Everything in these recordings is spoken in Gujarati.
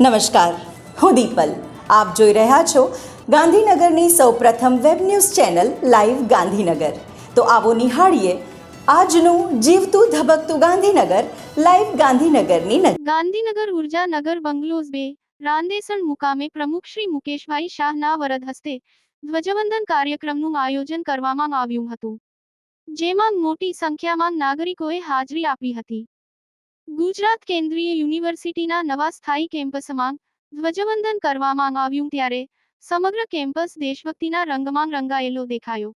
નમસ્કાર. હું દીપલ. આપ જોઈ રહ્યા છો ગાંધીનગરની સૌપ્રથમ web news channel live Gandhinagar. તો આવો નિહાળીએ આજનું જીવતું ધબકતું ગાંધીનગર લાઈવ ગાંધીનગરની ગાંધીનગર ઊર્જા નગર બંગલોઝ બે, રાંદેસણ મુકામે પ્રમુખ શ્રી મુકેશભાઈ શાહના વરદ હસ્તે ધ્વજવંદન કાર્યક્રમનું આયોજન કરવામાં આવ્યું હતું, જેમાં મોટી સંખ્યામાં નાગરિકોએ હાજરી આપી હતી. ગુજરાત કેન્દ્રીય યુનિવર્સિટીના નવા સ્થાયી કેમ્પસમાં ધ્વજવંદન કરવામાં આવ્યું ત્યારે સમગ્ર કેમ્પસ દેશભક્તિના રંગમાં રંગાયેલો દેખાયો.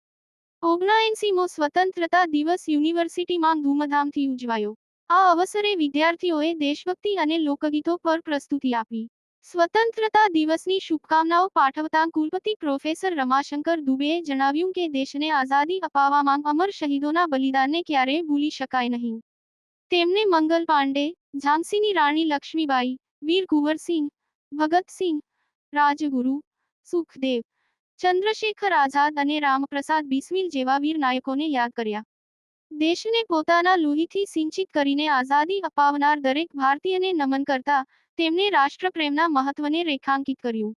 ઓગણાએંસીમો સ્વતંત્રતા દિવસ યુનિવર્સિટીમાં ધૂમધામથી ઉજવાયો. આ અવસરે વિદ્યાર્થીઓએ દેશભક્તિ અને લોકગીતો પર પ્રસ્તુતિ આપી. સ્વતંત્રતા દિવસની શુભકામનાઓ પાઠવતા કુલપતિ પ્રોફેસર રમાશંકર દુબેએ જણાવ્યું કે દેશને આઝાદી અપાવવામાં અમર શહીદોના બલિદાનને ક્યારેય ભૂલી શકાય નહીં. તેમને મંગલ પાંડે, ઝાંસીની રાણી લક્ષ્મીબાઈ, વીર કુંવરસિંહ, ભગતસિંહ, રાજગુરુ, સુખદેવ, ચંદ્રશેખર આઝાદ અને રામપ્રસાદ બિસ્મિલ જેવા વીર નાયકોને યાદ કર્યા. દેશને પોતાના લોહીથી સિંચિત કરીને આઝાદી અપાવનાર દરેક ભારતીયને નમન કરતા તેમણે રાષ્ટ્રપ્રેમના મહત્વને રેખાંકિત કર્યું.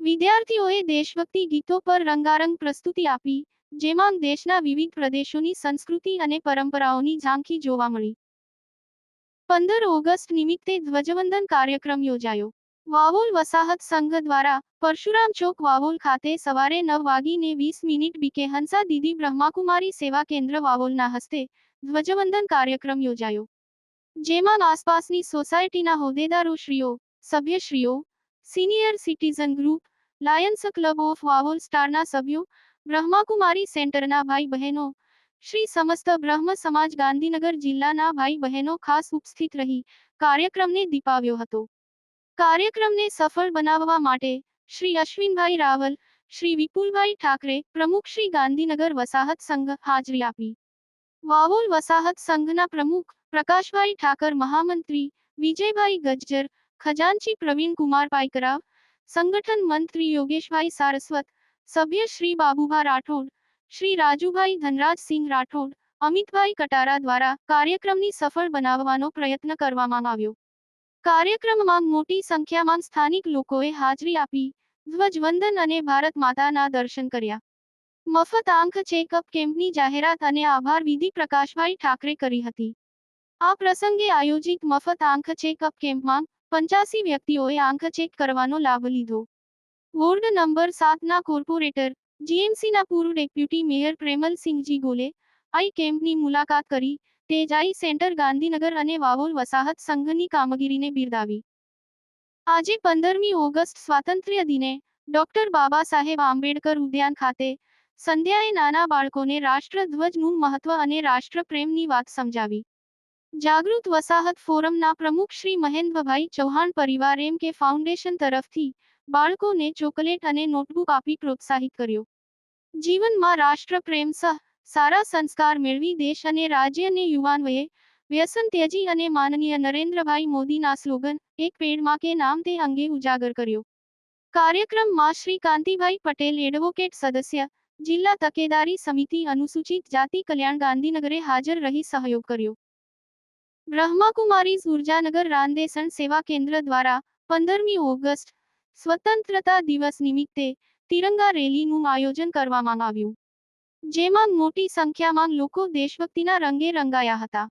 વિદ્યાર્થીઓએ દેશભક્તિ ગીતો પર રંગારંગ પ્રસ્તુતિ આપી, જેમાં દેશના વિવિધ પ્રદેશોની સંસ્કૃતિ અને પરંપરાઓની ઝાંખી જોવા મળી. પંદર ઓગસ્ટ નિમિત્તે ધ્વજવંદન કાર્યક્રમ યોજાયો. વાવોલ વસાહત સંઘ દ્વારા પરશુરામ ચોક વાવોલ ખાતે સવારે નવ વાગીને વીસ મિનિટ બીકે હંસા દીદી બ્રહ્માકુમારી સેવા કેન્દ્ર વાવોલના હસ્તે ધ્વજવંદન કાર્યક્રમ યોજાયો. જેમાં આસપાસની સોસાયટીના હોદ્દેદારોશ્રીઓ, સભ્યશ્રીઓ, senior citizen group, lions club of Vavol સ્ટારના સભ્યો, બ્રહ્માકુમારી સેન્ટરના ભાઈ બહેનો શ્રી સમસ્ત બ્રહ્મ સમાજ ગાંધીનગર જિલ્લાના ભાઈ બહેનો ખાસ ઉપસ્થિત રહી કાર્યક્રમને દીપાવ્યો હતો. કાર્યક્રમને સફળ બનાવવા માટે શ્રી અશ્વિનભાઈ રાવલ, શ્રી વિપુલભાઈ ઠાકરે પ્રમુખ શ્રી ગાંધીનગર વસાહત સંઘ હાજરી આપી. વાવોલ વસાહત સંઘના પ્રમુખ પ્રકાશભાઈ ઠાકર, મહામંત્રી વિજયભાઈ ગજ્જર, ખજાનચી પ્રવીણ કુમાર પાઇકરાવ સંગઠન મંત્રી યોગેશભાઈ સારસ્વત, સભ્ય શ્રી બાબુભા રાઠોડ શ્રી રાજુભાઈ ધનરાજસિંહ રાઠોડ, અમિતભાઈ કટારા દ્વારા કાર્યક્રમની સફળ બનાવવાનો પ્રયત્ન કરવામાં આવ્યો. કાર્યક્રમમાં મોટી સંખ્યામાં સ્થાનિક લોકોએ હાજરી આપી, ધ્વજવંદન અને ભારત માતાના દર્શન કર્યા. મફત આંખ ચેકઅપ કેમ્પની જાહેરાત અને આભાર વિધિ પ્રકાશભાઈ ઠાકરે કરી હતી. આ પ્રસંગે આયોજિત મફત આંખ ચેકઅપ કેમ્પમાં પંચ્યાસી વ્યક્તિઓએ આંખ ચેક કરવાનો લાભ લીધો. વોર્ડ નંબર સાતના કોર્પોરેટર જીએમસીના પૂર્વ ડેપ્યુટી મેયર પ્રેમલસિંહજી ગોલે આઈ કેમ્પની મુલાકાત કરી તેજાઈ સેન્ટર ગાંધીનગર અને વાવોલ વસાહત સંઘની કામગીરીને બિરદાવી. આજે પંદરમી ઓગસ્ટ સ્વાતંત્ર્ય દિને ડોક્ટર બાબા સાહેબ આંબેડકર ઉદ્યાન ખાતે સંધ્યાએ નાના બાળકોને રાષ્ટ્રધ્વજનું મહત્વ અને રાષ્ટ્રપ્રેમની વાત સમજાવી. જાગૃત વસાહત ફોરમના પ્રમુખ શ્રી મહેન્દ્રભાઈ ચૌહાણ પરિવાર એમ કે ફાઉન્ડેશન તરફથી બાળકોને ચોકલેટ અને નોટબુક આપી પ્રોત્સાહિત કર્યો. જીવનમાં રાષ્ટ્રપ્રેમ સહ, સારા સંસ્કાર મેળવી દેશ અને રાજ્યને યુવાનોએ વ્યસન ત્યજી અને માનનીય નરેન્દ્રભાઈ મોદીના સ્લોગન, એક પેડમાં કે નામ તે અંગે ઉજાગર કર્યો. કાર્યક્રમમાં શ્રી કાંતિભાઈ પટેલ એડવોકેટ સદસ્ય, જિલ્લા તકેદારી સમિતિ અનુસૂચિત જાતિ કલ્યાણ ગાંધીનગરે હાજર રહી સહયોગ કર્યો. બ્રહ્માકુમારીઝ ઉર્જાનગર રાંદેસણ સેવા કેન્દ્ર દ્વારા પંદરમી ઓગસ્ટ સ્વતંત્રતા દિવસ નિમિત્તે તિરંગા રેલીનું આયોજન કરવામાં આવ્યું. જેમાં મોટી સંખ્યામાં લોકો દેશભક્તિના રંગે રંગાયા હતા.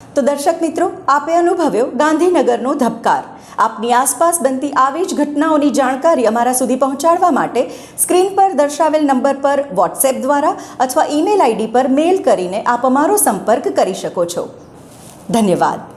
તો દર્શક મિત્રો, આપે અનુભવ્યો ગાંધીનગરનો ધબકાર. આપની આસપાસ બનતી આવી જ ઘટનાઓની જાણકારી અમારા સુધી પહોંચાડવા માટે સ્ક્રીન પર દર્શાવેલ નંબર પર વોટ્સએપ દ્વારા અથવા ઈમેલ આઈડી પર મેલ કરીને આપ અમારો સંપર્ક કરી શકો છો. ધન્યવાદ.